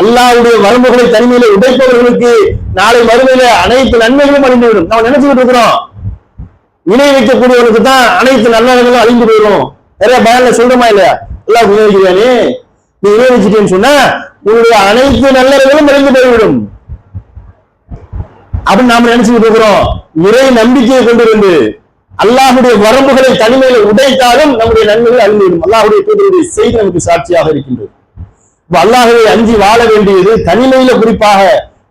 அல்லாவுடைய வரம்புகளை தனிமையில உடைப்பவர்களுக்கு நாளை மறுமையில அனைத்து நன்மைகளும் அழிந்துவிடும். நம்ம நினைச்சுக்கிட்டு இருக்கிறோம். இணை வைக்கக்கூடியவனுக்கு தான் அனைத்து நன்மைகளும் அழிந்து போயிடும் நிறைய பயன்ல சொல்றமா இல்லையா? எல்லாம் விநியோகிக்கிறானே நீ இணை வச்சுட்டேன்னு சொன்னா உன்னுடைய அனைத்து நல்லவர்களும் அழிந்து போய்விடும். அப்படின்னு நாம நினைச்சுக்கிட்டு இருக்கிறோம். இறை நம்பிக்கையை கொண்டு வந்து அல்லாஹுடைய வரம்புகளை தனிமையில உடைத்தாலும் நம்முடைய நன்மைகள் அழிந்துவிடும். அல்லாஹுடைய தூதருடைய செய்தி நமக்கு சாட்சியாக இருக்கின்றது. அல்லாஹுவை அஞ்சி வாழ வேண்டியது தனிமையில குறிப்பாக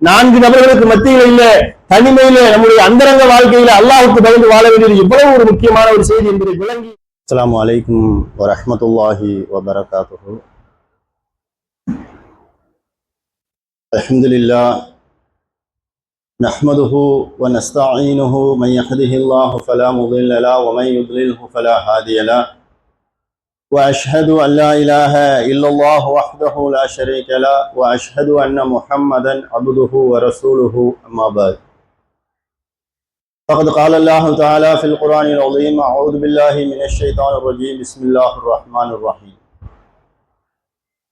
நான்கு நபர்களுக்கு மத்தியில இல்ல தனிமையில நம்முடைய அந்தரங்க வாழ்க்கையில அல்லாஹுக்கு பயந்து வாழ வேண்டியது எவ்வளவு ஒரு முக்கியமான ஒரு செய்தி என்பதை விளங்கி السلام عليكم ورحمة الله وبركاته الحمد لله نحمده ونستعينه من يهده الله فلا مضل له ومن يضلله فلا هادي له وأشهد أن لا إله إلا الله وحده لا شريك له وأشهد أن محمدا عبده ورسوله أما بعد. فقد قال الله تعالى في القرآن العظيم أعوذ بالله من الشيطان الرجيم بسم الله الرحمن الرحيم.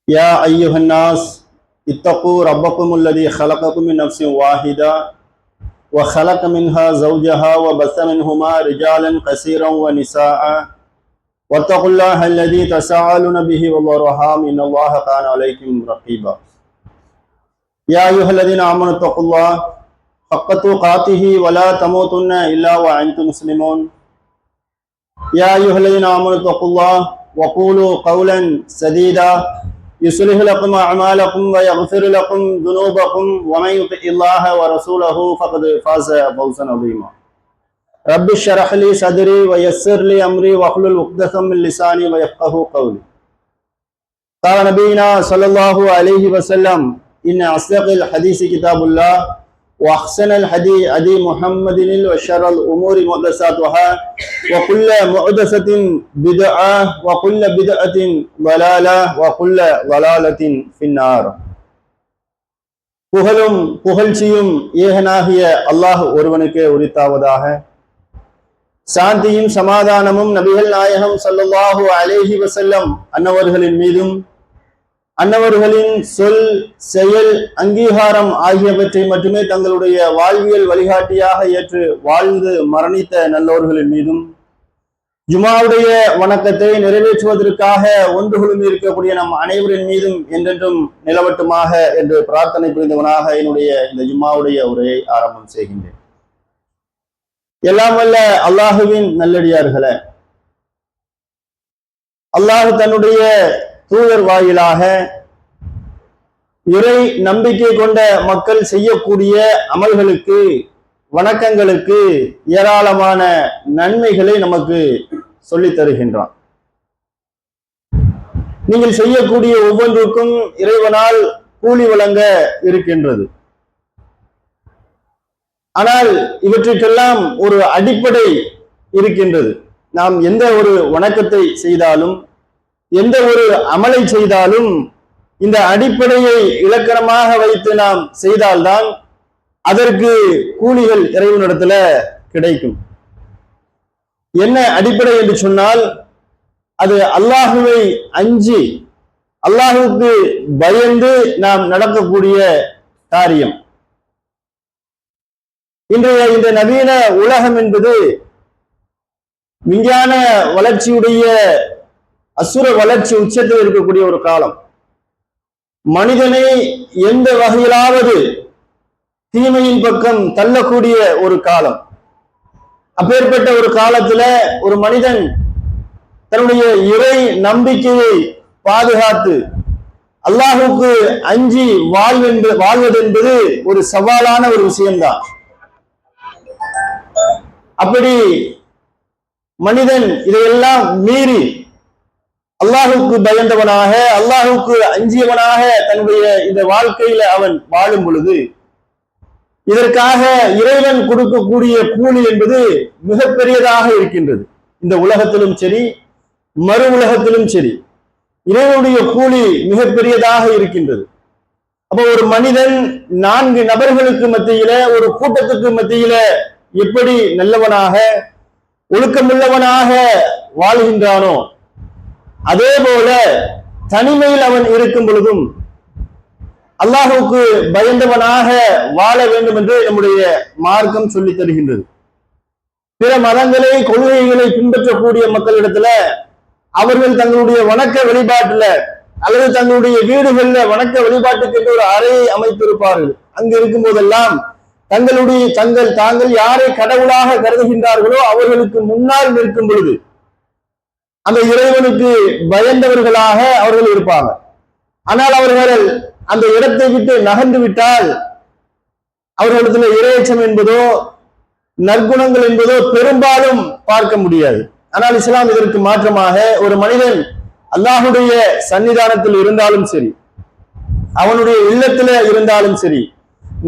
يا أيها الناس اتقوا ربكم الذي خلقكم من نفس واحدة وخلق منها زوجها وبث منهما رجالا كثيرا ونساء. واتقوا الله الذي تساءلون به والأرحام. إن الله كان عليكم رقيبا. يا أيها الذين آمنوا اتقوا الله حق تقاته ولا تموتن إلا وأنتم مسلمون. يا أيها الذين آمنوا اتقوا الله وقولوا قولا سديدا. يصلح لكم أعمالكم ويغفر لكم ذنوبكم. ومن يطع الله ورسوله فقد فاز فوزا عظيما. رب اشرح لي صدري ويسر لي أمري واحلل عقدة من لساني ويفقه قولي قال نبينا صلى الله عليه وسلم إن أصدق الحديث كتاب الله وأحسن الحديث هدي محمد وشر الأمور محدثاتها وكل محدثة بدعة وكل بدعة ضلالة وكل ضلالة في النار புகழும் புகழ்ச்சியும் ஏகனாகிய அல்லாஹ் ஒருவனுக்கே உரித்தாவதாக சாந்தியும் சமாதானமும் நபிகள் நாயகம் சல்லாஹு அலேஹி வசல்லம் அன்னவர்களின் மீதும் அன்னவர்களின் சொல் செயல் அங்கீகாரம் ஆகியவற்றை மட்டுமே தங்களுடைய வாழ்வியல் வழிகாட்டியாக ஏற்று வாழ்ந்து மரணித்த நல்லவர்களின் மீதும் ஜுமாவுடைய வணக்கத்தை நிறைவேற்றுவதற்காக ஒன்று குழுமி இருக்கக்கூடிய நம் அனைவரின் மீதும் என்றென்றும் நிலவட்டுமாக என்று பிரார்த்தனை புரிந்தவனாக என்னுடைய இந்த ஜுமாவுடைய உரையை ஆரம்பம் செய்கின்றேன். எல்லாம் வல்ல அல்லாஹுவின் நல்லடியார்களே. அல்லாஹ் தன்னுடைய தூதர் வாயிலாக இறை நம்பிக்கை கொண்ட மக்கள் செய்யக்கூடிய அமல்களுக்கு வணக்கங்களுக்கு ஏராளமான நன்மைகளை நமக்கு சொல்லி தருகின்றான். நீங்கள் செய்யக்கூடிய ஒவ்வொன்றுக்கும் இறைவனால் கூலி வழங்க இருக்கின்றது. ஆனால் இவற்றுக்கெல்லாம் ஒரு அடிப்படை இருக்கின்றது. நாம் எந்த ஒரு வணக்கத்தை செய்தாலும் எந்த ஒரு அமலை செய்தாலும் இந்த அடிப்படையை இலக்கணமாக வைத்து நாம் செய்தால்தான் அதற்கு கூலிகள் இறைவனிடத்துல கிடைக்கும். என்ன அடிப்படை என்று சொன்னால் அது அல்லாஹுவை அஞ்சி அல்லாஹுக்கு பயந்து நாம் நடக்கக்கூடிய காரியம். இன்றைய இந்த நவீன உலகம் என்பது விஞ்ஞான வளர்ச்சியுடைய அசுர வளர்ச்சி உச்சத்தில் இருக்கக்கூடிய ஒரு காலம். மனிதனை எந்த வகையிலாவது தீமையின் பக்கம் தள்ளக்கூடிய ஒரு காலம். அப்பேற்பட்ட ஒரு காலத்துல ஒரு மனிதன் தன்னுடைய இறை நம்பிக்கையை பாதுகாத்து அல்லாஹுக்கு அஞ்சி வாழ்வென்று வாழ்வது என்பது ஒரு சவாலான ஒரு விஷயம்தான். அப்படி மனிதன் இதையெல்லாம் மீறி அல்லாஹுக்கு பயந்தவனாக அல்லாஹுக்கு அஞ்சியவனாக தன்னுடைய இந்த வாழ்க்கையில அவன் வாழும் பொழுது இதற்காக இறைவன் கொடுக்கக்கூடிய கூலி என்பது மிகப்பெரியதாக இருக்கின்றது. இந்த உலகத்திலும் சரி மறு உலகத்திலும் சரி இறைவனுடைய கூலி மிகப்பெரியதாக இருக்கின்றது. அப்போ ஒரு மனிதன் நான்கு நபர்களுக்கு மத்தியில ஒரு கூட்டத்துக்கு மத்தியில எப்படி நல்லவனாக ஒழுக்கமுள்ளவனாக வாழ்கின்றானோ அதே போல தனிமையில் அவன் இருக்கும் பொழுதும் அல்லாஹுக்கு பயந்தவனாக வாழ வேண்டும் என்று நம்முடைய மார்க்கம் சொல்லி தருகின்றது. பிற மதங்களை கொள்கைகளை பின்பற்றக்கூடிய மக்களிடத்துல அவர்கள் தங்களுடைய வணக்க வழிபாட்டுல அல்லது தங்களுடைய வீடுகளில் வணக்க வழிபாட்டுக்கு ஒரு அறையை அமைத்திருப்பார்கள். அங்கு இருக்கும் போதெல்லாம் தங்களுடைய தங்கள் தாங்கள் யாரை கடவுளாக கருதுகின்றார்களோ அவர்களுக்கு முன்னால் நிற்கும் பொழுது அந்த இறைவனுக்கு பயந்தவர்களாக அவர்கள் இருப்பாங்க. ஆனால் அவர்கள் அந்த இடத்தை விட்டு நகர்ந்து விட்டால் அவர்களிடத்துல இரையச்சம் என்பதோ நற்குணங்கள் என்பதோ பெரும்பாலும் பார்க்க முடியாது. ஆனால் இஸ்லாம் இதற்கு மாற்றமாக ஒரு மனிதன் அல்லாஹுடைய சன்னிதானத்தில் இருந்தாலும் சரி அவனுடைய இல்லத்துல இருந்தாலும் சரி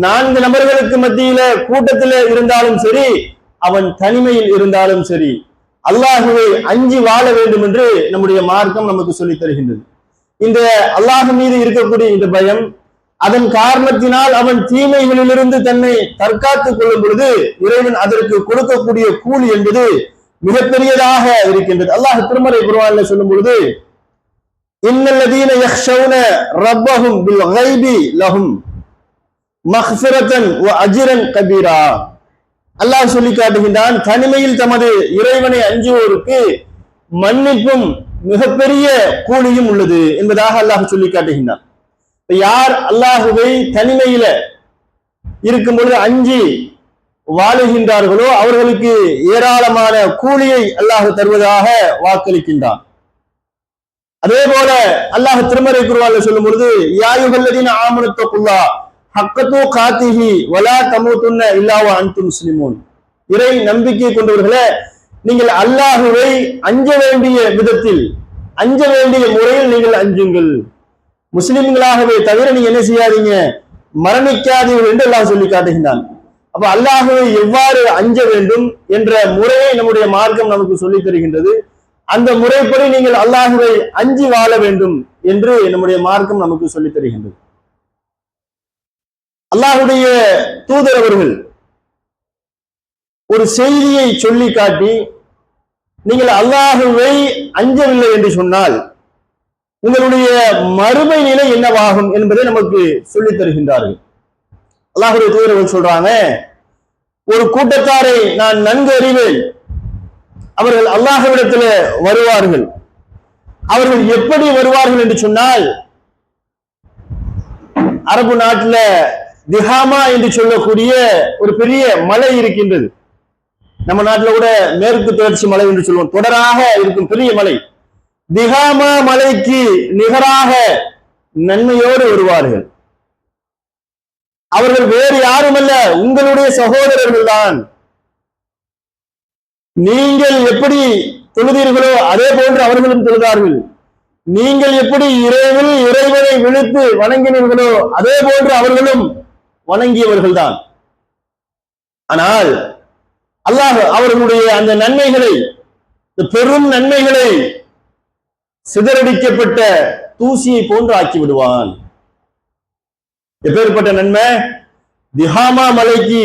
நான்கு நபர்களுக்கு மத்தியில கூட்டத்தில இருந்தாலும் சரி அவன் தனிமையில் இருந்தாலும் சரி அல்லாஹுவை அஞ்சி வாழ வேண்டும் என்று நம்முடைய மார்க்கம் நமக்கு சொல்லி தருகின்றது. இந்த அல்லாஹ் மீது இருக்கக்கூடிய இந்த பயம் அதன் காரணத்தினால் அவன் தீமைகளிலிருந்து தன்னை தற்காத்துக் கொள்ளும் பொழுது இறைவன் அதற்கு கொடுக்கக்கூடிய கூலி என்பது மிகப்பெரியதாக இருக்கின்றது. அல்லாஹ் திருமறை குருவான்ல சொல்லும் பொழுது இன்னல்லதீன யக்ஷௌன ரப்பஹும் பில் கைபி லஹும். மஹ்ஃபிரத்தன் வ கபீரா. அல்லாஹ் சொல்லி காட்டுகின்றான் தனிமையில் தமது இறைவனை அஞ்சுவோருக்கு மன்னிப்பும் மிகப்பெரிய கூலியும் உள்ளது என்பதாக அல்லாஹ் சொல்லி காட்டுகின்றான். யார் அல்லாஹுவை தனிமையில இருக்கும் பொழுது அஞ்சு வாழுகின்றார்களோ அவர்களுக்கு ஏராளமான கூலியை அல்லாஹ் தருவதாக வாக்களிக்கின்றான். அதே போல அல்லாஹ் திருமறை குருவால சொல்லும் பொழுது யாயுகல்லதின் ஆமனத்துக்குள்ளா ஹக்கத்தோ காத்திஹி வலா தமுத்துன்ன இல்லாவா அன்பு முஸ்லிமோன். இறை நம்பிக்கை கொண்டவர்களே நீங்கள் அல்லாஹுவை அஞ்ச வேண்டிய விதத்தில் அஞ்ச வேண்டிய முறையில் நீங்கள் அஞ்சுங்கள். முஸ்லிம்களாகவே தவிர நீங்க என்ன செய்யாதீங்க? மரணிக்காதீர்கள் என்று அல்லாஹ் சொல்லி காட்டுகின்றான். அப்ப அல்லாஹுவை எவ்வாறு அஞ்ச வேண்டும் என்ற முறையை நம்முடைய மார்க்கம் நமக்கு சொல்லித் தருகின்றது. அந்த முறைப்படி நீங்கள் அல்லாஹுவை அஞ்சி வாழ வேண்டும் என்று நம்முடைய மார்க்கம் நமக்கு சொல்லித் தருகின்றது. அல்லாஹுடைய தூதர் அவர்கள் ஒரு செய்தியை சொல்லி காட்டி நீங்கள் அல்லாஹுவை அஞ்சவில்லை என்று சொன்னால் உங்களுடைய மறுமை நிலை என்னவாகும் என்பதை நமக்கு சொல்லித் தருகின்றார்கள். அல்லாஹுடைய தூதர்கள் சொல்றாங்க ஒரு கூட்டத்தாரை நான் நன்கு அறிவேன். அவர்கள் அல்லாஹவிடத்துல வருவார்கள். அவர்கள் எப்படி வருவார்கள் என்று சொன்னால் அரபு நாட்டுல திஹாமா என்று சொல்லக்கூடிய ஒரு பெரிய மலை இருக்கின்றது. நம்ம நாட்டில் கூட மேற்கு தொடர்ச்சி மலை என்று சொல்லுவோம். தொடராக இருக்கும் பெரிய மலை. திகாமா மலைக்கு நிகராக நன்மையோடு வருவார்கள். அவர்கள் வேறு யாரும் அல்ல உங்களுடைய சகோதரர்கள் தான் நீங்கள் எப்படி தொழுதீர்களோ அதே போன்று அவர்களும் தொழுதார்கள். நீங்கள் எப்படி இறைவில் இறைவனை விழுத்து வணங்கினீர்களோ அதே போன்று அவர்களும் வணங்கியவர்கள்தான். ஆனால் அல்லாஹ் அவர்களுடைய அந்த நன்மைகளை பெரும் நன்மைகளை சிதறடிக்கப்பட்ட தூசியை போன்று ஆக்கி விடுவான். எப்பேற்பட்ட நன்மை? திஹாமா மலைக்கு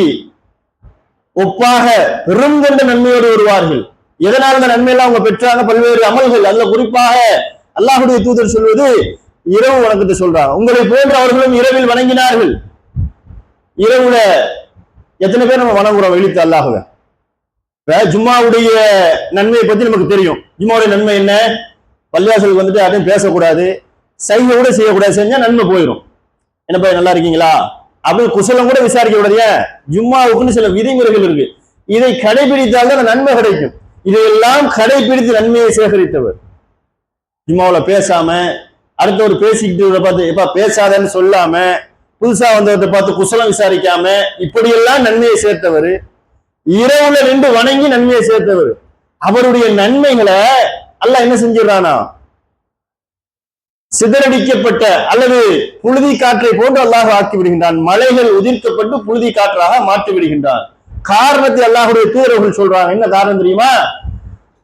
ஒப்பாக பெரும் கொண்ட நன்மையோடு வருவார்கள். எதனால் அந்த நன்மையெல்லாம் அவங்க பெற்றாங்க? பல்வேறு அமல்கள். அதுல குறிப்பாக அல்லாஹுடைய தூதர் சொல்வது இரவு வணக்கத்தை சொல்றாங்க உங்களை போன்று அவர்களும் இரவில் வணங்கினார்கள். இரவுல எத்தனை பேர் நம்ம வணங்குறோம்? வெளித்து அல்லாஹுவ இப்ப ஜும்மாவுடைய நன்மையை பத்தி நமக்கு தெரியும். ஜும்மாவுடைய நன்மை என்ன? பள்ளிவாசலுக்கு வந்துட்டு யாரையும் பேசக்கூடாது. செய்ய கூட செய்யக்கூடாது. செஞ்சா நன்மை போயிடும் என்னப்பா நல்லா இருக்கீங்களா? அப்படின்னு குசலம் கூட விசாரிக்க கூடாது. ஏன்? ஜும்மாவுக்குன்னு சில விதிமுறைகள் இருக்கு. இதை கடைபிடித்தால் தான் அந்த நன்மை கிடைக்கும். இதையெல்லாம் கடைபிடித்து நன்மையை சேகரித்தவர். ஜும்மாவில் பேசாம அடுத்தவர் பேசிக்கிட்டு பார்த்து எப்பா பேசாதன்னு சொல்லாம புதுசா வந்தவத்தை பார்த்து குசலம் விசாரிக்காம இப்படியெல்லாம் நன்மையை சேர்த்தவர். இரவுல நின்று வணங்கி நன்மையை சேர்த்தவர். அவருடைய நன்மைகளை அல்ல என்ன செஞ்சிடறானா? சிதறடிக்கப்பட்ட அல்லது புழுதி காற்றை போன்று அல்லாஹ் ஆக்கி விடுகின்றான். மலைகள் உதிர்க்கப்பட்டு புழுதி காற்றாக மாற்றி விடுகின்றான். காரணத்தை அல்லாஹுடைய தூதரர்கள் சொல்றாங்க. என்ன காரணம் தெரியுமா?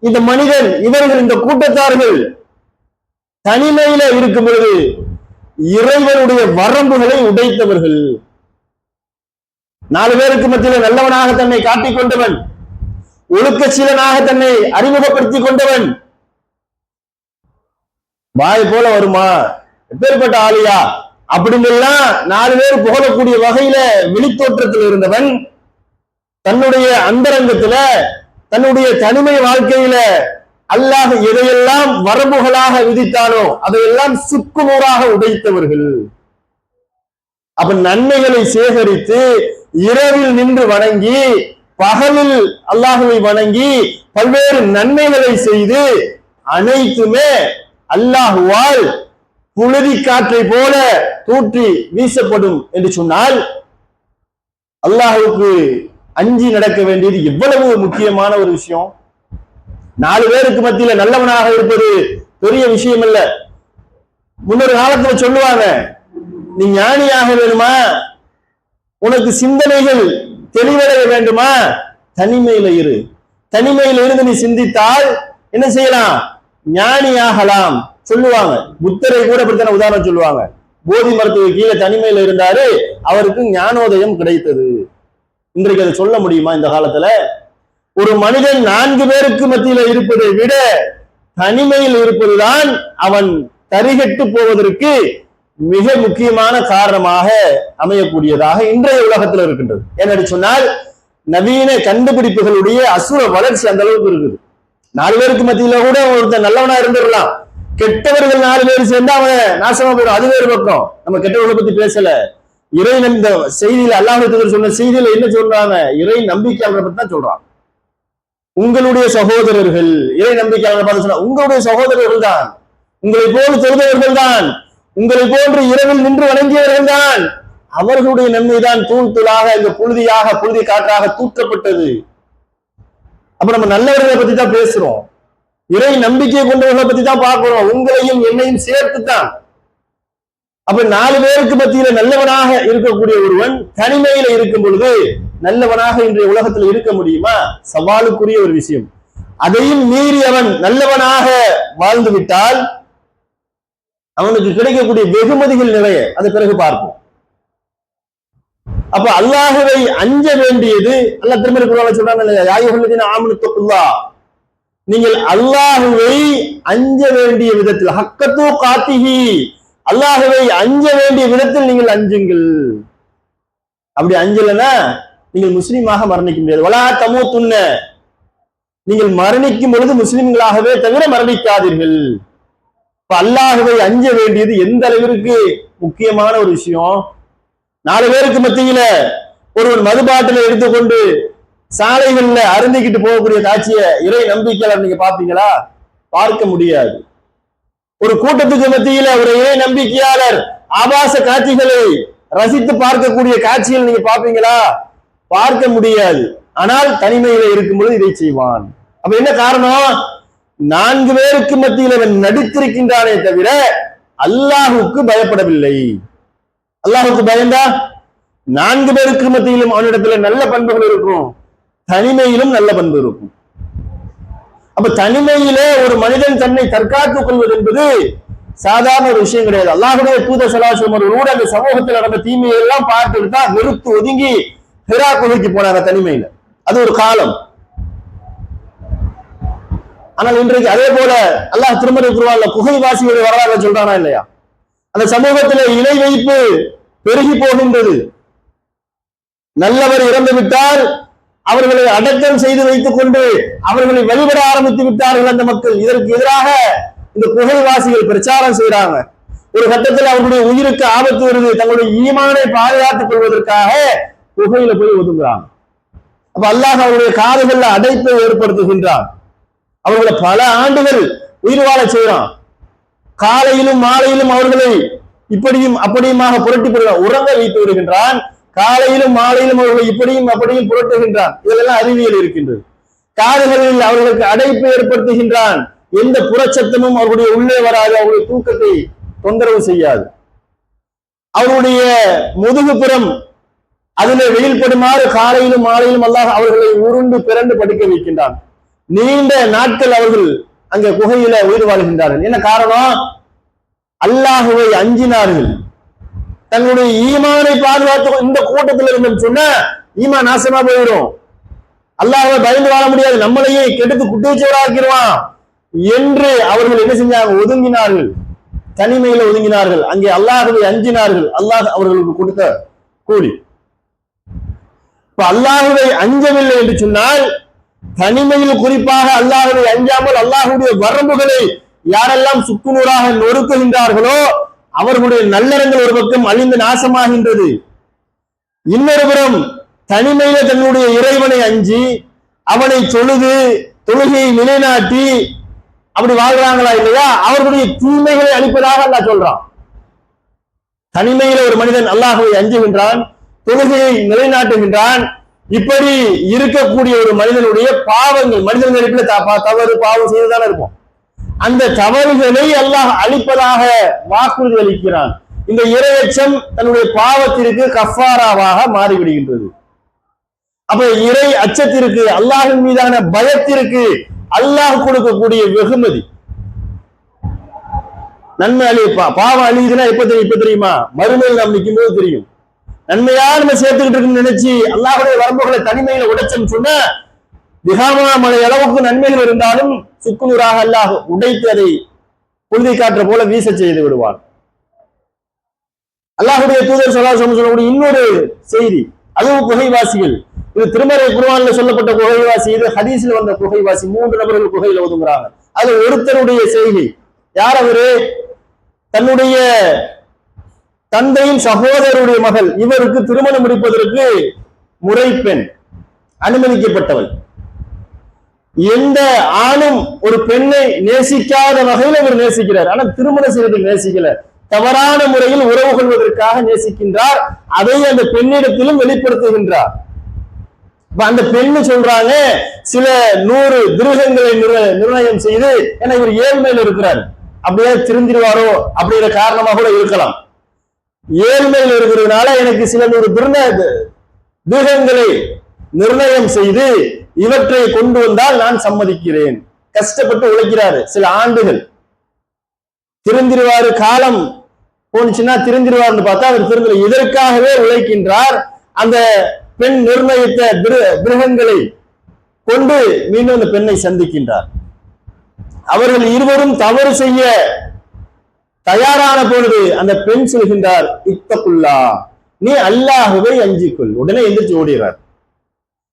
இந்த மனிதன் இவர்கள் இந்த கூட்டத்தார்கள் தனிமையில இருக்கும் பொழுது இறைவனுடைய வரம்புகளை உடைத்தவர்கள். நாலு பேருக்கு மத்தியில நல்லவனாக தன்னை காட்டிக் கொண்டவன். ஒழுக்கச்சீலனாக தன்னை அறிமுகப்படுத்திக் கொண்டவன். வாய் போல வருமா? எப்பேற்பட்ட ஆளியா? அப்படிங்கெல்லாம் நாலு பேர் புகழக்கூடிய வகையில வெளித்தோற்றத்தில் இருந்தவன். தன்னுடைய அந்தரங்கத்துல தன்னுடைய தனிமை வாழ்க்கையில அல்லாஹ் எதையெல்லாம் வரம்புகளாக விதித்தானோ அதையெல்லாம் சுக்குநூறாக உடைத்தவர்கள். அப்ப நன்மைகளை சேகரித்து இரவில் நின்று வணங்கி பகலில் அல்லாஹுவை வணங்கி பல்வேறு நன்மைகளை செய்து அனைத்துமே அல்லாஹுவால் புழுதி காற்றை போல தூற்றி வீசப்படும் என்று சொன்னால் அல்லாஹுக்கு அஞ்சி நடக்க வேண்டியது எவ்வளவு முக்கியமான ஒரு விஷயம்? நாலு பேருக்கு மத்தியில நல்லவனாக இருப்பது பெரிய விஷயம் இல்ல முன்னொரு காலத்துல சொல்லுவாங்க நீ ஞானியாக வேணுமா? உனக்கு சிந்தனைகள் தெளிவடைய வேண்டுமா? தனிமையில இரு. தனிமையில இருந்து நீ சிந்தித்தால் என்ன செய்யலாம்? ஞானியாகலாம். சொல்லுவாங்க. புத்தரை கூட இப்படித்தான உதாரணம் சொல்லுவாங்க. போதி மருத்துவ கீழே தனிமையில இருந்தாரு அவருக்கு ஞானோதயம் கிடைத்தது. இன்றைக்கு அதை சொல்ல முடியுமா இந்த காலத்துல? ஒரு மனிதன் நான்கு பேருக்கு மத்தியில இருப்பதை விட தனிமையில் இருப்பதுதான் அவன் தரிகட்டு போவதற்கு மிக முக்கியமான காரணமாக அமையக்கூடியதாக இன்றைய உலகத்தில் இருக்கின்றது. என்னடி சொன்னால் நவீன கண்டுபிடிப்புகளுடைய அசுர வளர்ச்சி அந்த அளவுக்கு இருக்குது. நாலு பேருக்கு மத்தியில கூட ஒருத்தன் நல்லவனா இருந்துடலாம். கெட்டவர்கள் நாலு பேர் சேர்ந்து அவன் நாசமா போயிடும். அது வேறு பக்கம். நம்ம கெட்டவர்களை பத்தி பேசல. இறை இந்த செய்தியில அல்லாஹ் சொன்ன செய்தியில என்ன சொல்றாங்க? இறை நம்பிக்கை அவரை பத்தி தான் சொல்றான். உங்களுடைய சகோதரர்கள். இறை நம்பிக்கையாளர் பார்த்து சொன்னா உங்களுடைய சகோதரர்கள் தான். உங்களை போல் தொழுதவர்கள் தான். உங்களை போன்று இரவில் நின்று வணங்கியவர்கள் தான். அவர்களுடைய நன்மைதான் தூள் தூளாக இந்த புழுதியாக புழுதி காற்றாக தூற்றப்பட்டது. அப்ப நம்ம நல்லவர்களை பத்தி தான் பேசுறோம். இறை நம்பிக்கை கொண்டவர்களை பத்தி தான் பார்க்கிறோம். உங்களையும் என்னையும் சேர்த்து தான் அப்ப நாலு பேருக்கு மத்தியில நல்லவனாக இருக்கக்கூடிய ஒருவன் தனிமையில இருக்கும் பொழுது நல்லவனாக இன்றைய உலகத்தில் இருக்க முடியுமா? சவாலுக்குரிய ஒரு விஷயம். அதையும் மீறி அவன் நல்லவனாக வாழ்ந்து விட்டால் அவனுக்கு கிடைக்கக்கூடிய வெகுமதிகள் நிறைய. அது பிறகு பார்ப்போம். அப்ப அல்லாஹுவை அஞ்ச வேண்டியது அல்ல திருமணி சொல்றாங்க இல்லையா நீங்கள் அல்லாஹுவை அஞ்ச வேண்டிய விதத்தில் ஹக்கத்து காத்திகி அல்லாஹுவை அஞ்ச வேண்டிய விதத்தில் நீங்கள் அஞ்சுங்கள். அப்படி அஞ்சலன்னா நீங்கள் முஸ்லீமாக மரணிக்க முடியாது. வலா தமூத்துன்ன. நீங்கள் மரணிக்கும் பொழுது முஸ்லிம்களாகவே தவிர மரணிக்காதீர்கள். இப்ப அல்லாகவே அஞ்ச வேண்டியது எந்த அளவிற்கு முக்கியமான ஒரு விஷயம்? நாலு பேருக்கு மத்தியில ஒருவன் மதுபாட்டில எடுத்துக்கொண்டு சாலைகள்ல அருந்திக்கிட்டு போகக்கூடிய காட்சியை இறை நம்பிக்கையாளர் நீங்க பாப்பீங்களா பார்க்க முடியாது. ஒரு கூட்டத்துக்கு மத்தியில ஒரு இறை நம்பிக்கையாளர் ஆபாச காட்சிகளை ரசித்து பார்க்கக்கூடிய காட்சிகள் நீங்க பாப்பீங்களா பார்க்க முடியாது. ஆனால் தனிமையில இருக்கும்போது இதை செய்வான். அப்ப என்ன காரணம்? நான்கு பேருக்கு மத்தியில் அவன் நடித்திருக்கின்றானே தவிர அல்லாஹுக்கு பயப்படவில்லை. அல்லாஹுக்கு பயந்தா? நான்கு பேருக்கு மத்தியிலும் அவனிடத்துல நல்ல பண்புகள் இருக்கும். தனிமையிலும் நல்ல பண்பு இருக்கும். அப்ப தனிமையிலே ஒரு மனிதன் தன்னை தற்காத்துக் கொள்வது என்பது சாதாரண ஒரு விஷயம் கிடையாது. அல்லாஹுடைய தூத சலாசம் அவர்களோடு அந்த சமூகத்தில் நடந்த தீமையை எல்லாம் பார்த்துட்டு தான் வெறுத்து ஒதுங்கி ஹிரா குகைக்கு போனாங்க தனிமையில. அது ஒரு காலம். ஆனால் இன்றைக்கு அதே போல அல்லாஹ் திருமதி குருவான்ல குகைவாசிகளுடைய வரலாறு சொல்றானா இல்லையா? அந்த சமூகத்துல இணை வைப்பு பெருகி போகின்றது. நல்லவர் இறந்து விட்டால் அவர்களை அடக்கம் செய்து வைத்துக் கொண்டு அவர்களை வழிபட ஆரம்பித்து விட்டார்கள் அந்த மக்கள். இதற்கு எதிராக இந்த குகைவாசிகள் பிரச்சாரம் செய்யறாங்க ஒரு கட்டத்தில் அவர்களுடைய உயிருக்கு ஆபத்து வருது. தங்களுடைய ஈமானை பாதுகாத்துக் கொள்வதற்காக குகையில போய் ஒதுங்குறாங்க அப்ப அல்லாஹ் அவருடைய காதுகள்ல அடைப்பை ஏற்படுத்துகின்றான். அவர்களை பல ஆண்டுகள் உயிர் வாழ செய்யறான் காலையிலும் மாலையிலும் அவர்களை இப்படியும் அப்படியுமாக புரட்டி போடுகிறான். உறங்க வைத்து விடுகின்றான். காலையிலும் மாலையிலும் அவர்களை இப்படியும் அப்படியும் புரட்டுகின்றான். இதெல்லாம் அறிவியல் இருக்கின்றது. காதுகளில் அவர்களுக்கு அடைப்பு ஏற்படுத்துகின்றான். எந்த புறச்சத்தமும் அவர்களுடைய உள்ளே வராது. அவருடைய தூக்கத்தை தொந்தரவு செய்யாது. அவருடைய முதுகுப்புறம் அதிலே வெயில் படுமாறு காலையிலும் மாலையிலும் அல்லாஹ் அவர்களை உருண்டு பிறண்டு படுக்க வைக்கின்றான். நீண்ட நாட்கள் அவர்கள் அங்கே குகையில உயிர் வாழ்கின்றார்கள். என்ன காரணம்? அல்லாஹுவை அஞ்சினார்கள். தங்களுடைய ஈமானை பாதுகாத்து இந்த கூட்டத்தில் இருந்தோம் சொன்ன ஈமா நாசமா போயிடும். அல்லாஹ்வை பயந்து வாழ முடியாது. நம்மளையே கெடுத்து குட்டுச்சவராக்கிடுவான் என்று அவர்கள் என்ன செஞ்சாங்க? ஒதுங்கினார்கள். தனிமையில ஒதுங்கினார்கள். அங்கே அல்லாஹ்வை அஞ்சினார்கள். அல்லாஹ் அவர்களுக்கு கொடுத்த கூலி. இப்ப அல்லாஹ்வை அஞ்சவில்லை என்று சொன்னால் தனிமையில் குறிப்பாக அல்லாஹுவை அஞ்சாமல் அல்லாஹுடைய வரம்புகளை யாரெல்லாம் சுக்குநூறாக நொறுக்குகின்றார்களோ அவர்களுடைய நல்லறங்கள் ஒரு பக்கம் அழிந்து நாசமாகின்றது. இன்னொரு புறம் தனிமையில தன்னுடைய இறைவனை அஞ்சி அவனை தொழுது தொழுகையை நிலைநாட்டி அப்படி வாழ்றாங்களா இல்லையா? அவர்களுடைய தீமைகளை அளிப்பதாக அல்லாஹ் சொல்றான். தனிமையில ஒரு மனிதன் அல்லாஹுவை அஞ்சுகின்றான் தொழுகையை நிலைநாட்டுகின்றான். இப்படி இருக்கக்கூடிய ஒரு மனிதனுடைய பாவங்கள் மனிதன் த- தவறு பாவம் செய்துதானே இருப்போம். அந்த தவறுகளை அல்லாஹ் அழிப்பதாக வாக்குறுதி அளிக்கிறான். இந்த இரையச்சம் தன்னுடைய பாவத்திற்கு கஃபாராவாக மாறிவிடுகின்றது. அப்ப இறை அச்சத்திற்கு அல்லாஹின் மீதான பயத்திற்கு அல்லாஹ் கொடுக்கக்கூடிய வெகுமதி. நன்மை அழிப்பா பாவம் அழியுதுன்னா எப்ப தெரியும் இப்ப தெரியுமா? மறுமையில் நாம் நிற்கும் போது தெரியும். நன்மையா நம்ம சேர்த்துக்கிட்டு இருக்குன்னு நினைச்சு அல்லாஹுடைய வரம்புகளை தனிமையில உடைச்சோம்னு சொன்னா திகாமா மலை அளவுக்கு நன்மைகள் இருந்தாலும் சுக்குநூறாக அல்லாஹ் உடைத்து அதை புழுதி காற்ற போல வீச செய்து விடுவான். அல்லாஹுடைய தூதர் சலாசம் சொல்லக்கூடிய இன்னொரு செய்தி அதுவும் குகைவாசிகள் இது திருமறை குருவான்ல சொல்லப்பட்ட குகைவாசி இது ஹதீஸ்ல வந்த குகைவாசி மூன்று நபர்கள் குகையில ஒதுங்குறாங்க. அது ஒருத்தருடைய செய்தி. யார் அவரு? தன்னுடைய தந்தையின் சகோதரருடைய மகள் இவருக்கு திருமணம் முடிப்பதற்கு முறை பெண் அனுமதிக்கப்பட்டவள். எந்த ஆணும் ஒரு பெண்ணை நேசிக்காத வகையில் அவர் நேசிக்கிறார். ஆனா திருமணம் செய்வதில் நேசிக்கல. தவறான முறையில் உறவு கொள்வதற்காக நேசிக்கின்றார். அதை அந்த பெண்ணிடத்திலும் வெளிப்படுத்துகின்றார். அந்த பெண்ணு சொல்றாங்க சில நூறு திருகங்களை நிர்ணயம் செய்து ஏன்னா இவர் ஏழ்மையில் இருக்கிறார். அப்படியே திருந்திருவாரோ அப்படிங்கிற காரணமாக கூட இருக்கலாம். ஏழ்மையில் இருக்கிறதுனால எனக்கு சில நூறு திருந நிர்ணயம் செய்து இவற்றை கொண்டு வந்தால் நான் சம்மதிக்கிறேன். கஷ்டப்பட்டு உழைக்கிறாரு சில ஆண்டுகள். திருந்திருவாரு காலம் போனுச்சுன்னா திருந்திருவார்னு பார்த்தா அவர் திருந்தல. இதற்காகவே உழைக்கின்றார். அந்த பெண் நிர்ணயித்த கிரகங்களை கொண்டு மீண்டும் அந்த பெண்ணை சந்திக்கின்றார். அவர்கள் இருவரும் தவறு செய்ய தயாரான பொழுது அந்த பெண் சொல்கின்றார் இத்தகுல்லா நீ அல்லாஹுவை அஞ்சிக்கொள். உடனே எந்திரிச்சு ஓடுகிறார்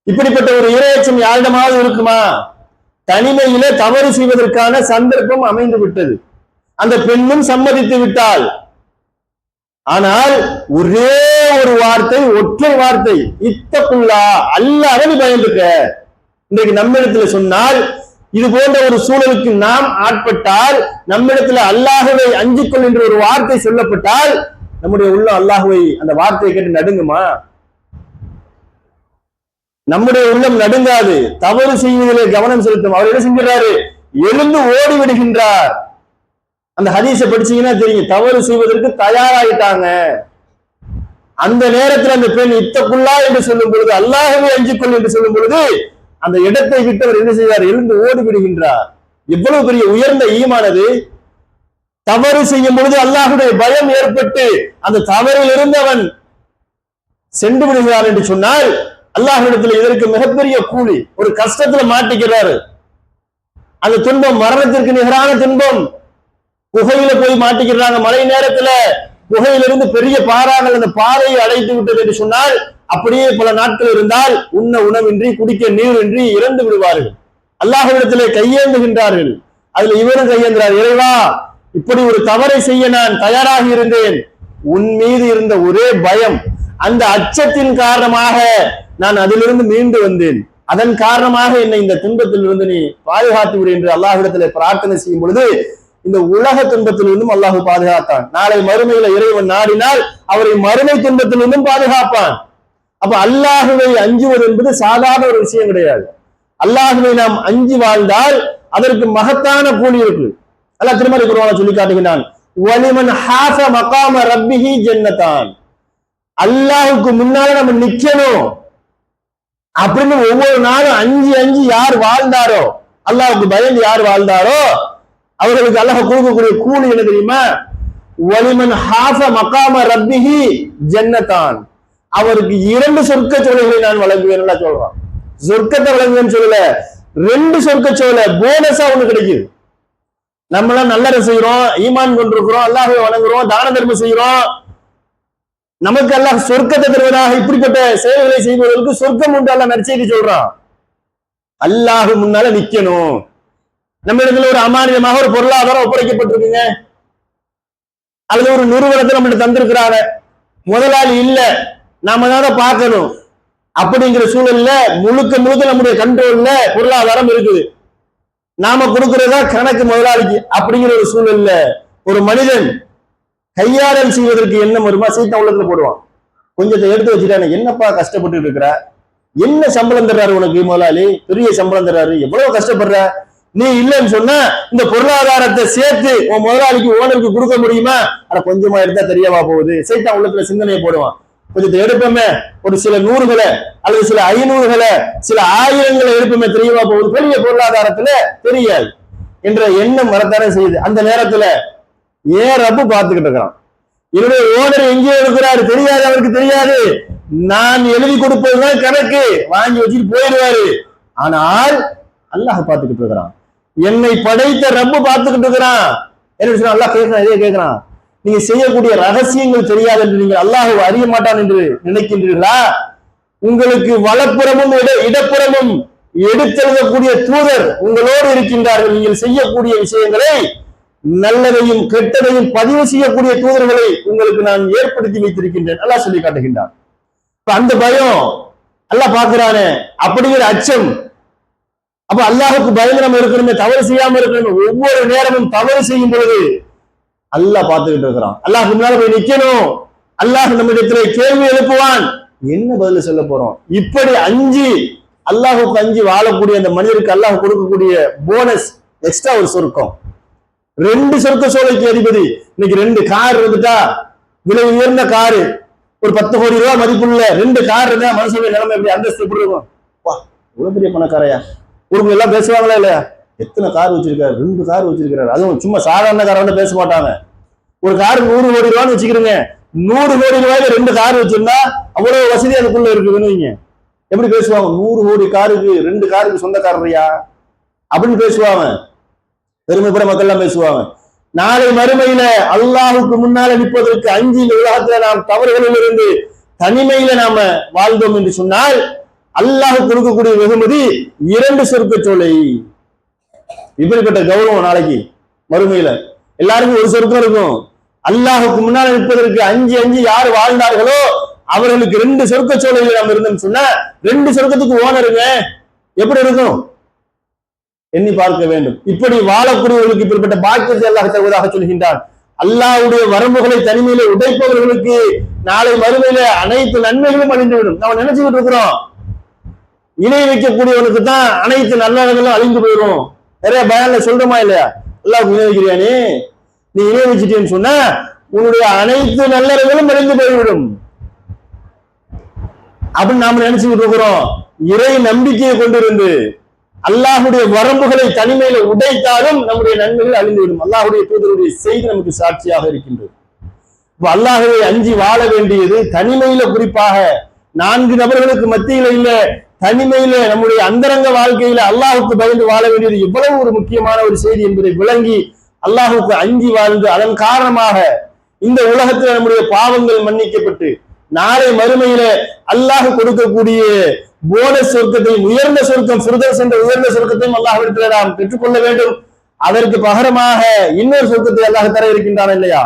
இப்படிப்பட்ட ஒரு இரையச்சம் யாரிடமாவது இருக்குமா? தனிமையிலே தவறு செய்வதற்கான சந்தர்ப்பம் அமைந்து விட்டது. அந்த பெண்ணும் சம்மதித்து விட்டாள். ஆனால் ஒரே ஒரு வார்த்தை ஒற்றை வார்த்தை இத்தக்குள்ளா அல்லாத நீ பயந்துக்க. இன்றைக்கு நம்மிடத்துல சொன்னால் இது போன்ற ஒரு சூழலுக்கு நாம் ஆட்பட்டால் நம்மிடத்துல அல்லாஹுவை அஞ்சிக்கொள் என்ற ஒரு வார்த்தை சொல்லப்பட்டால் நம்முடைய உள்ள அல்லாஹுவை அந்த வார்த்தையை கேட்டு நடுங்குமா? நம்முடைய உள்ளம் நடுங்காது. தவறு செய்வதிலே கவனம் செலுத்தும். அவர் என்ன செஞ்சிடறாரு? எழுந்து ஓடி விடுகின்றார் அந்த ஹதீஸை படிச்சீங்கன்னா தெரியும். தவறு செய்வதற்கு தயாராயிட்டாங்க. அந்த நேரத்தில் அந்த பெண் இத்தக்குள்ளா என்று சொல்லும் பொழுது அல்லாஹவே அஞ்சிக்கொள் என்று சொல்லும் பொழுது அந்த இடத்தை விட்டு அவர் என்ன செய்வார் எழுந்து ஓடி விடுகின்றார் எவ்வளவு பெரிய உயர்ந்த ஈமானது. தவறு செய்யும் பொழுது அல்லாஹுடைய பயம் ஏற்பட்டு அந்த தவறில் இருந்தவன் சென்று விடுகிறார் என்று சொன்னால் அல்லாஹிடத்துல இதற்கு மிகப்பெரிய கூலி ஒரு கஷ்டத்துல மாட்டிக்கிறாரு. அந்த துன்பம் மரணத்திற்கு நிகரான துன்பம். குகையில போய் மாட்டிக்கிறாங்க. மழை நேரத்துல குகையிலிருந்து பெரிய பாறாங்கள் அந்த பாறையை அடைத்து விட்டது என்று சொன்னால் அப்படியே பல நாட்கள் இருந்தால் உண்ண உணவின்றி குடிக்க நீரின்றி இறந்து விடுவார்கள். அல்லாஹ்விடத்திலே கையேந்துகின்றார்கள். அதுல இவரும் கையேந்திரார் இறைவா இப்படி ஒரு தவறை செய்ய நான் தயாராக இருந்தேன். உன் மீது இருந்த ஒரே பயம் அந்த அச்சத்தின் காரணமாக நான் அதிலிருந்து மீண்டு வந்தேன். அதன் காரணமாக என்னை இந்த துன்பத்திலிருந்து நீ பாதுகாத்து விடு என்று அல்லாஹ்விடத்திலே பிரார்த்தனை செய்யும் பொழுது இந்த உலக துன்பத்திலிருந்தும் அல்லாஹ் பாதுகாத்தான். நாளை மறுமையில இறைவன் நாடினால் அவரை மறுமை துன்பத்திலிருந்தும் பாதுகாப்பான். அப்ப அல்லாஹுவை அஞ்சுவது என்பது சாதாரண ஒரு விஷயம் கிடையாது. அல்லாஹுவை நாம் அஞ்சி வாழ்ந்தால் அதற்கு மகத்தான கூலி இருக்கு. அல்லாஹ் திருமறை குருவான சொல்லி காட்டுகிறான் ஒலிமன் ஹாச மகாம ரப்பிஹி ஜென்னதான் அல்லாஹுக்கு முன்னால நம்ம நிக்கணும். அப்படின்னு ஒவ்வொரு நாளும் அஞ்சு அஞ்சு யார் வாழ்ந்தாரோ அல்லாஹுக்கு பயந்து யார் வாழ்ந்தாரோ அவர்களுக்கு அல்லாஹ் கொடுக்கக்கூடிய கூலி என்ன தெரியுமா? ஒலிமன் ஹாச மகாம ரப்பிஹி ஜென்னதான் அவருக்கு இரண்டு சொர்க்க சோலைகளை நான் வழங்குவேன் எல்லாம் சொல்றான்? சொர்க்கத்தை வழங்குவேன்னு சொல்லல ரெண்டு சொர்க்க சோலை போனஸா ஒண்ணு கிடைக்குது. நம்மளாம் நல்லதை செய்யறோம் ஈமான் கொண்டிருக்கிறோம் அல்லாஹை வணங்குறோம் தான தர்மம் செய்யறோம் நமக்கு அல்லாஹ் சொர்க்கத்தை தருவதாக இப்படிப்பட்ட சேவைகளை செய்வதற்கு சொர்க்கம் உண்டு எல்லாம் நற்செய்தி சொல்றான். அல்லாஹ் முன்னால நிக்கணும். நம்ம இடத்துல ஒரு அமானியமாக ஒரு பொருளாதாரம் ஒப்படைக்கப்பட்டிருக்குங்க. அல்லது ஒரு நிறுவனத்தை நம்மகிட்ட தந்திருக்கிறாங்க. முதலாளி இல்லை. நாம தான் பார்க்கணும். அப்படிங்கிற சூழல்ல முழுக்க முழுக்க நம்முடைய கண்ட்ரோல்ல பொருளாதாரம் இருக்குது. நாம கொடுக்கறதா கணக்கு முதலாளிக்கு அப்படிங்கிற ஒரு சூழல்ல ஒரு மனிதன் கையாடல் செய்வதற்கு என்ன வருமா சீத்தா உள்ளத்துல போடுவான். கொஞ்சத்தை எடுத்து வச்சுட்டானே என்னப்பா கஷ்டப்பட்டு இருக்கிற? என்ன சம்பளம் தர்றாரு உனக்கு முதலாளி? பெரிய சம்பளம் தர்றாரு. எவ்வளவு கஷ்டப்படுற? நீ இல்லைன்னு சொன்னா இந்த பொருளாதாரத்தை சேர்த்து உன் முதலாளிக்கு ஓனருக்கு கொடுக்க முடியுமா? அட கொஞ்சமா இருந்தா தெரியவா போகுது. சைத்தா உள்ளத்துல சிந்தனையை போடுவான். கொஞ்சத்தை எடுப்போமே. ஒரு சில நூறுகளை அல்லது சில ஐநூறுகளை சில ஆயிரங்களை எடுப்போமே. தெரியுமா? ஒரு பெரிய பொருளாதாரத்துல தெரியாது என்ற எண்ணம் வரத்தானே செய்யுது. அந்த நேரத்துல ஏன் ரப்பு பார்த்துக்கிட்டு இருக்கிறான்? என்னுடைய ஓனர் எங்கேயோ இருக்கிறாரு. தெரியாது அவருக்கு தெரியாது. நான் எழுதி கொடுப்பதுதான் கணக்கு. வாங்கி வச்சுட்டு போயிடுவாரு. ஆனால் அல்லாஹ் பார்த்துக்கிட்டு இருக்கிறான். என்னை படைத்த ரப்பு பார்த்துக்கிட்டு இருக்கிறான். என்ன சொன்னா அல்லாஹ் கேட்கிறான் இதே கேட்கிறான் நீங்க செய்யக்கூடிய ரகசியங்கள் தெரியாது என்று நீங்கள் அல்லாஹ் அறிய மாட்டான் என்று நினைக்கின்றீர்களா? உங்களுக்கு வலப்புறமும் இடப்புறமும் எடுத்தெழுதக்கூடிய தூதர் உங்களோடு இருக்கின்றார்கள். நீங்கள் செய்யக்கூடிய விஷயங்களை நல்லதையும் கெட்டதையும் பதிவு செய்யக்கூடிய தூதர்களை உங்களுக்கு நான் ஏற்படுத்தி வைத்திருக்கின்றேன். நல்லா சொல்லி காட்டுகின்றான். இப்ப அந்த பயம் அல்லாஹ் பாக்குறானே அப்படிங்கிற அச்சம். அப்ப அல்லாஹுக்கு பயந்து நம்ம இருக்கணுமே தவறு செய்யாம இருக்கணுமே ஒவ்வொரு நேரமும் தவறு செய்யும் பொழுது அல்லாஹ் பார்த்துக்கிட்டு இருக்கிறான். அல்லாஹ் முன்னால போய் நிக்கணும். அல்லாஹ் நம்மிடத்துல கேள்வி எழுப்புவான். என்ன பதில் சொல்ல போறோம்? இப்படி அஞ்சு அல்லாஹுக்கு அஞ்சு வாழக்கூடிய அந்த மனிதருக்கு அல்லாஹ் கொடுக்கக்கூடிய போனஸ் எக்ஸ்ட்ரா ஒரு சொருக்கம். ரெண்டு சொருக்க சோலைக்கு அதிபதி. இன்னைக்கு ரெண்டு கார் இருந்துட்டா விலை உயர்ந்த காரு ஒரு பத்து கோடி ரூபாய் மதிப்புள்ள ரெண்டு கார் இருந்தா மனுஷனுடைய நிலைமை எப்படி? அந்தஸ்து எப்படி இருக்கும்? வா இவ்வளவு பெரிய பணக்காரையா? ஊருக்கு எல்லாம் பேசுவாங்களா இல்லையா? எத்தனை கார் வச்சிருக்காரு? ரெண்டு கார் வச்சிருக்காரு அதுவும் சும்மா சாதாரண காரை வந்து பேச மாட்டாங்க. ஒரு கார் நூறு கோடி ரூபான்னு வச்சுக்கிறீங்க நூறு கோடி ரூபாய்க்கு ரெண்டு கார் வச்சிருந்தா அவ்வளவு வசதி அதுக்குள்ள இருக்குதுன்னு வைங்க. எப்படி பேசுவாங்க? நூறு கோடி காருக்கு ரெண்டு காருக்கு சொந்தக்காரரையா? அப்படின்னு பேசுவாங்க. பெருமைப்பட மக்கள் எல்லாம் பேசுவாங்க. நாளை மறுமையில அல்லாஹுக்கு முன்னால நிற்பதற்கு அஞ்சு இந்த உலகத்துல நாம் தவறுகளில் இருந்து தனிமையில நாம வாழ்ந்தோம் என்று சொன்னால் அல்லாஹ் கொடுக்கக்கூடிய வெகுமதி இரண்டு சொர்க்கச்சோலை இப்படிப்பட்ட கௌரவம் நாளைக்கு மறுமையில. எல்லாருக்கும் ஒரு சொர்க்கம் இருக்கும். அல்லாஹுக்கு முன்னால நிற்பதற்கு அஞ்சு அஞ்சு யார் வாழ்ந்தார்களோ அவர்களுக்கு ரெண்டு சொருக்க சொர்க்கச்சோலையில் நாம் இருந்தோம்னு சொன்னா ரெண்டு சொருக்கத்துக்கு ஓனருங்க. எப்படி இருக்கும்? எண்ணி பார்க்க வேண்டும். இப்படி வாழக்கூடியவர்களுக்கு இப்படிப்பட்ட பாக்கியத்தை அல்லாஹ் தருவதாக சொல்கின்றான். அல்லாஹ்வுடைய வரம்புகளை தனிமையில உடைப்பவர்களுக்கு நாளை மறுமையில அனைத்து நன்மைகளும் அழிந்துவிடும். நம்ம நினைச்சுக்கிட்டு இருக்கிறோம். இணை வைக்கக்கூடியவனுக்கு தான் அனைத்து நல்லவர்களும் அழிந்து போயிடும் நிறைய பயன்ல சொல்றோமா இல்லையா? அல்லாஹ் இணை நீ? நீ இணை சொன்ன சொன்னா உன்னுடைய அனைத்து நல்லறைகளும் மறைந்து போய்விடும். அப்படின்னு நாம நினைச்சுக்கிட்டு இருக்கிறோம். இறை நம்பிக்கையை கொண்டிருந்து அல்லாஹுடைய வரம்புகளை தனிமையில உடைத்தாலும் நம்முடைய நன்மைகள் அழிந்துவிடும். அல்லாஹுடைய தூதருடைய செய்தி நமக்கு சாட்சியாக இருக்கின்றது. இப்ப அல்லாஹுவை அஞ்சி வாழ வேண்டியது தனிமையில குறிப்பாக நான்கு நபர்களுக்கு மத்தியில இல்ல தனிமையில நம்முடைய அந்தரங்க வாழ்க்கையில அல்லாஹுக்கு பயந்து வாழ வேண்டியது எவ்வளவு ஒரு முக்கியமான ஒரு செய்தி என்பதை விளங்கி அல்லாஹுக்கு அஞ்சி வாழ்ந்து அதன் காரணமாக இந்த உலகத்துல நம்முடைய பாவங்கள் மன்னிக்கப்பட்டு நாளை மறுமையில அல்லாஹ் கொடுக்கக்கூடிய போன சொர்க்கத்தையும் உயர்ந்த சொர்க்கம் சுருதர்ஸ் என்ற உயர்ந்த சொர்க்கத்தையும் அல்லாஹ்விடத்தில் நாம் பெற்றுக்கொள்ள வேண்டும். அதற்கு பகரமாக இன்னொரு சொர்க்கத்தை அல்லாஹ் தர இருக்கின்றான் இல்லையா?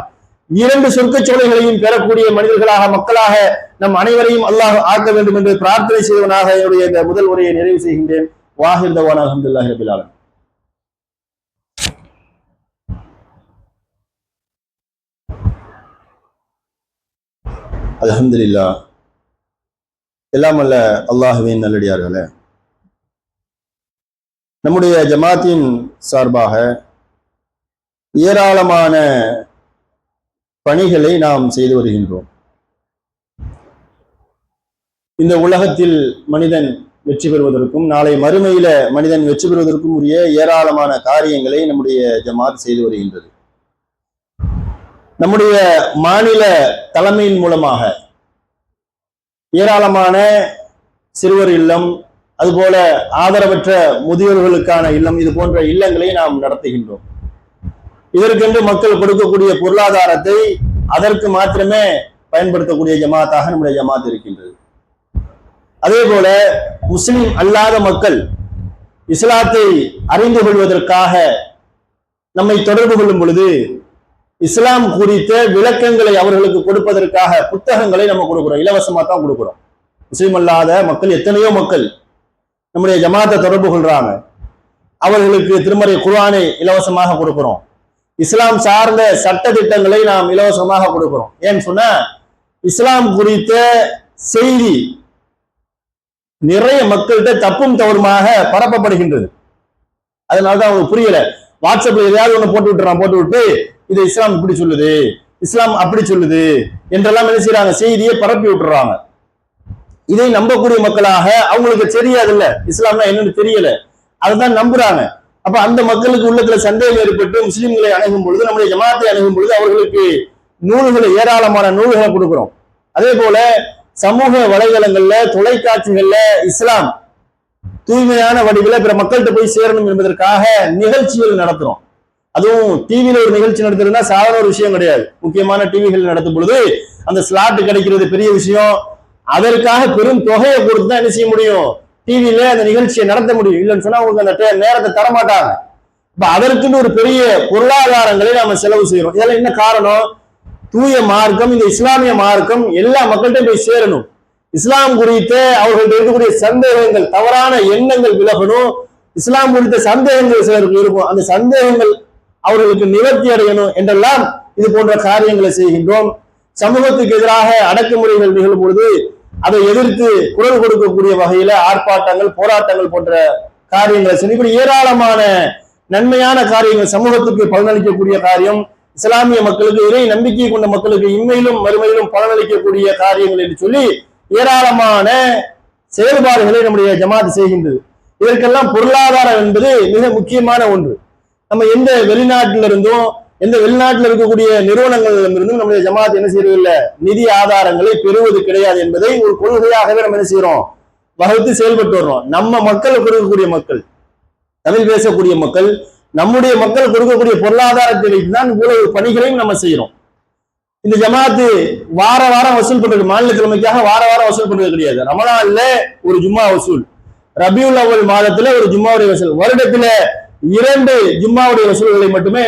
இரண்டு சொர்க்கச் சோலைகளையும் பெறக்கூடிய மனிதர்களாக மக்களாக நம் அனைவரையும் அல்லாஹ் ஆக்க வேண்டும் என்று பிரார்த்தனை செய்வனாக என்னுடைய இந்த முதல் உரையை நிறைவு செய்கின்றேன். வாஹிந்தவான் தவான் அலமதுல்லாஹி அலமதுல்லா எல்லாம் அல்ல அல்லாஹுவின் நல்லடியார்களே. நம்முடைய ஜமாத்தின் சார்பாக ஏராளமான பணிகளை நாம் செய்து வருகின்றோம். இந்த உலகத்தில் மனிதன் வெற்றி பெறுவதற்கும் நாளை மறுமையில மனிதன் வெற்றி பெறுவதற்கும் உரிய ஏராளமான காரியங்களை நம்முடைய ஜமாத் செய்து வருகின்றது. நம்முடைய மாநில தலைமையின் மூலமாக ஏராளமான சிறுவர் இல்லம் அதுபோல ஆதரவற்ற முதியோர்களுக்கான இல்லம் இது போன்ற இல்லங்களை நாம் நடத்துகின்றோம். இதற்கென்று மக்கள் கொடுக்கக்கூடிய பொருளாதாரத்தை அதற்கு மாத்திரமே பயன்படுத்தக்கூடிய ஜமாத்தாக நம்முடைய ஜமாத் இருக்கின்றது. அதே போல முஸ்லிம் அல்லாத மக்கள் இஸ்லாத்தை அறிந்து கொள்வதற்காக நம்மை தொடர்பு கொள்ளும் பொழுது இஸ்லாம் குறித்த விளக்கங்களை அவர்களுக்கு கொடுப்பதற்காக புத்தகங்களை நம்ம கொடுக்குறோம். இலவசமாக தான் கொடுக்கிறோம். முஸ்லிம் அல்லாத மக்கள் எத்தனையோ மக்கள் நம்முடைய ஜமாத்தை தொடர்பு கொள்றாங்க. அவர்களுக்கு திருமறை குர்ஆனை இலவசமாக கொடுக்கிறோம். இஸ்லாம் சார்ந்த சட்ட திட்டங்களை நாம் இலவசமாக கொடுக்கிறோம். ஏன்னு சொன்னா இஸ்லாம் குறித்த செய்தி நிறைய மக்கள்கிட்ட தப்பும் தவறுமாக பரப்பப்படுகின்றது. அதனாலதான் அவங்களுக்கு புரியல. வாட்ஸ்அப்ல எதையாவது ஒண்ணு போட்டு விட்டுறான் போட்டு விட்டு இது இஸ்லாம் இப்படி சொல்லுது இஸ்லாம் அப்படி சொல்லுது என்றெல்லாம் என்ன செய்யறாங்க செய்தியை பரப்பி விட்டுறாங்க. இதை நம்பக்கூடிய மக்களாக அவங்களுக்கு தெரியாது இல்ல இஸ்லாம்னா என்னன்னு தெரியல. அதுதான் நம்புறாங்க. அப்ப அந்த மக்களுக்கு உள்ளத்துல சந்தேகம் ஏற்பட்டு முஸ்லிம்களை அணுகும் பொழுது நம்முடைய ஜமாத்தை அணுகும் பொழுது அவர்களுக்கு நூல்களை ஏராளமான நூல்களை கொடுக்கிறோம். அதே போல சமூக வலைதளங்கள்ல தொலைக்காட்சிகள்ல இஸ்லாம் தூய்மையான வடிவில் பிற மக்கள்கிட்ட போய் சேரணும் என்பதற்காக நிகழ்ச்சிகள் நடத்துறோம். அதுவும் டிவியில ஒரு நிகழ்ச்சி நடத்துறதுன்னா சாதாரண ஒரு விஷயம் கிடையாது. முக்கியமான டிவிகள் நடத்தும் பொழுது அந்த ஸ்லாட் கிடைக்கிறது பெரிய விஷயம். அதற்காக பெரும் தொகையை கொடுத்து தான் என்ன செய்ய முடியும்? டிவியில அந்த நிகழ்ச்சியை நடத்த முடியும். இல்லைன்னு சொன்னா உங்களுக்கு அந்த நேரத்தை தரமாட்டாங்க இப்ப அதற்குன்னு ஒரு பெரிய பொருளாதாரங்களை நாம செலவு செய்யறோம். இதெல்லாம் என்ன காரணம்? தூய மார்க்கம் இந்த இஸ்லாமிய மார்க்கம் எல்லா மக்கள்கிட்டையும் போய் சேரணும். இஸ்லாம் குறித்த அவர்கள்ட்ட இருக்கக்கூடிய சந்தேகங்கள் தவறான எண்ணங்கள் விலகணும். இஸ்லாம் குறித்த சந்தேகங்கள் சிலருக்கு இருக்கும். அந்த சந்தேகங்கள் அவர்களுக்கு நிவர்த்தி அடையணும் என்றெல்லாம் இது போன்ற காரியங்களை செய்கின்றோம். சமூகத்துக்கு எதிராக அடக்குமுறைகள் நிகழும் பொழுது அதை எதிர்த்து குரல் கொடுக்கக்கூடிய வகையில ஆர்ப்பாட்டங்கள் போராட்டங்கள் போன்ற காரியங்களை செய்யும் இப்படி ஏராளமான நன்மையான காரியங்கள் சமூகத்துக்கு பலனளிக்கக்கூடிய காரியம் இஸ்லாமிய மக்களுக்கு இறை நம்பிக்கை கொண்ட மக்களுக்கு இன்மையிலும் மறுமையிலும் பலனளிக்கக்கூடிய காரியங்கள் என்று சொல்லி ஏராளமான செயல்பாடுகளை நம்முடைய ஜமாத் செய்கின்றது. இதற்கெல்லாம் பொருளாதாரம் என்பது மிக முக்கியமான ஒன்று. நம்ம எந்த வெளிநாட்டில இருந்தும் எந்த வெளிநாட்டில் இருக்கக்கூடிய நிறுவனங்களிலிருந்தும் நம்முடைய ஜமாத் என்ன செய்யறதில்லை நிதி ஆதாரங்களை பெறுவது கிடையாது என்பதை ஒரு கொள்கையாகவே நம்ம என்ன செய்யறோம்? வகுத்து செயல்பட்டு வர்றோம். நம்ம மக்கள் கொடுக்கக்கூடிய மக்கள் தமிழ் பேசக்கூடிய மக்கள் நம்முடைய மக்கள் கொடுக்கக்கூடிய பொருளாதாரத்தை வைத்து தான் இவ்வளவு பணிகளையும் நம்ம செய்யறோம். இந்த ஜமாத்து வார வாரம் வசூல் பண்றது மாநில கிழமைக்காக வார வாரம் வசூல் பண்றது கிடையாது. ரமலான்ல ஒரு ஜும்மா வசூல் ரபியுல் அவல் மாதத்துல ஒரு ஜும்மாவுடைய வசூல் வருடத்துல இரண்டு ஜும்மாவுடைய வசூல்களை மட்டுமே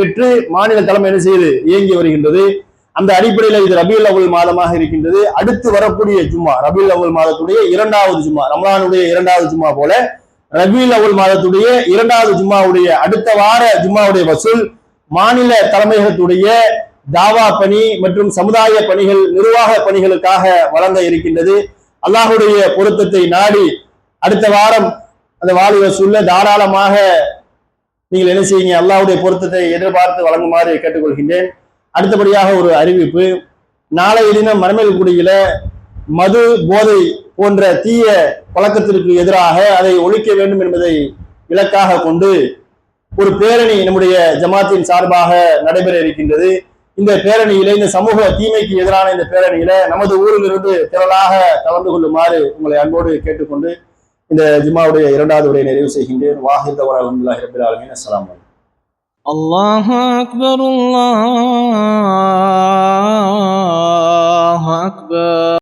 பெற்று மாநில தலைமை என்ன செய்யுது இயங்கி வருகின்றது. அந்த அடிப்படையில் இது ரபியுல் அவுல் மாதமாக இருக்கின்றது. அடுத்து வரக்கூடிய ஜும்மா ரபியுல் அவுல் மாதத்துடைய இரண்டாவது ஜும்மா ரமலானுடைய இரண்டாவது ஜும்மா போல ரபியுல் அவுல் மாதத்துடைய இரண்டாவது ஜும்மாவுடைய அடுத்த வார ஜும்மாவுடைய வசூல் மாநில தலைமையகத்துடைய தாவா பணி மற்றும் சமுதாய பணிகள் நிர்வாக பணிகளுக்காக வழங்க இருக்கின்றது. அல்லாஹுடைய பொருத்தத்தை நாடி அடுத்த வாரம் அந்த வாலி வசூல்ல தாராளமாக நீங்கள் என்ன செய்யுங்க அல்லாவுடைய பொருத்தத்தை எதிர்பார்த்து வழங்குமாறு கேட்டுக்கொள்கின்றேன். அடுத்தபடியாக ஒரு அறிவிப்பு. நாளைய தினம் மரமேல்குடியில மது போதை போன்ற தீய பழக்கத்திற்கு எதிராக அதை ஒழிக்க வேண்டும் என்பதை இலக்காக கொண்டு ஒரு பேரணி நம்முடைய ஜமாத்தின் சார்பாக நடைபெற இருக்கின்றது. இந்த பேரணியில இந்த சமூக தீமைக்கு எதிரான இந்த பேரணியில நமது ஊரிலிருந்து திரளாக கலந்து கொள்ளுமாறு உங்களை அன்போடு கேட்டுக்கொண்டு இந்த ஜும்மாவுடைய இரண்டாவது உரையை நிறைவு செய்கின்றேன் வாஹித் தவறு அலமதுல்லாஹி ரபில் ஆலமீன் அஸ்ஸலாமு அலைக்கும் الله أكبر الله أكبر